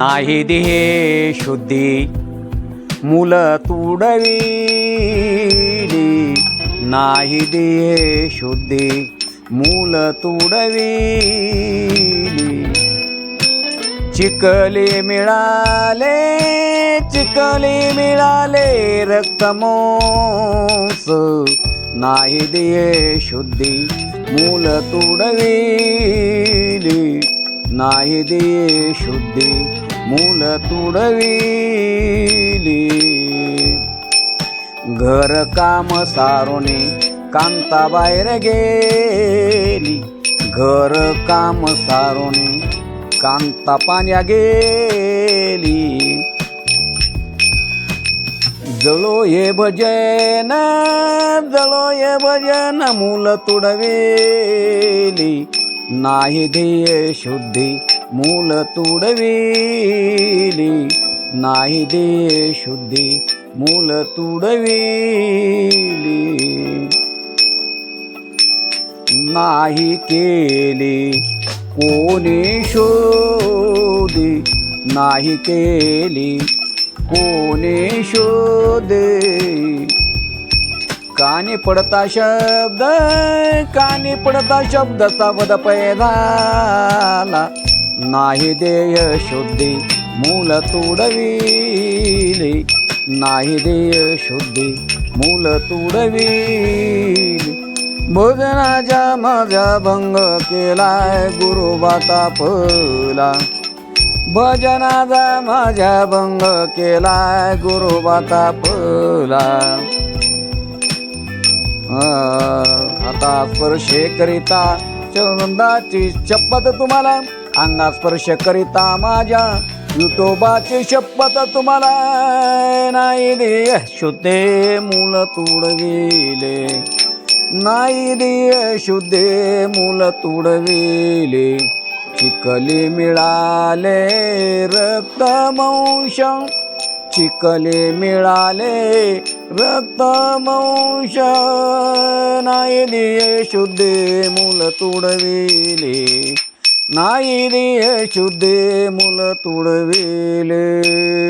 नाही देहे शुद्धी. मुल तुडवी नाही देहे शुद्धी. मूल तुडवी चिकले मिळाले चिकले मिळाले रक्तमोस नाही दे शुद्धी. मूल तुडविली नाही दे शुद्धी. मूल तुडविली. घर काम सारोने कांता बाहेर गेली. घर काम सारोने कांता पाण्या गेली. जळो ये भजन जळो ये भजन मूल तुडवेली. नाही ध्येय शुद्धी मूल तुडविली नाही दे शुद्धी मूल तुडविली नाही केली कोणी शोधी नाही केली कोणी शोधे कानी पडता शब्द कानी पडता शब्दचा पद पैदाला नाही देय शुद्धी मूल तुडविली. नाही देय शुद्धी मूल तुडविली. भोजनाच्या माझा भंग केलाय गुरुबाता फला भजनाचा माझ्या भंग केलाय गुरुबाता फला आता स्पर्शे करिता चंदाची शपथ तुम्हाला. अंगा स्पर्श करिता माझ्या. विठोबाची शपथ तुम्हाला नाही दे शुद्धे मूल तुडविले. नाही दे शुद्धे मूल तुडविले. चिकली मिळाले रक्तमंश चिकले मिळाले रक्तमंश नाही दिये. शुद्धे मूल तुडविले. नाही दिये शुद्धे मुल तुडविले.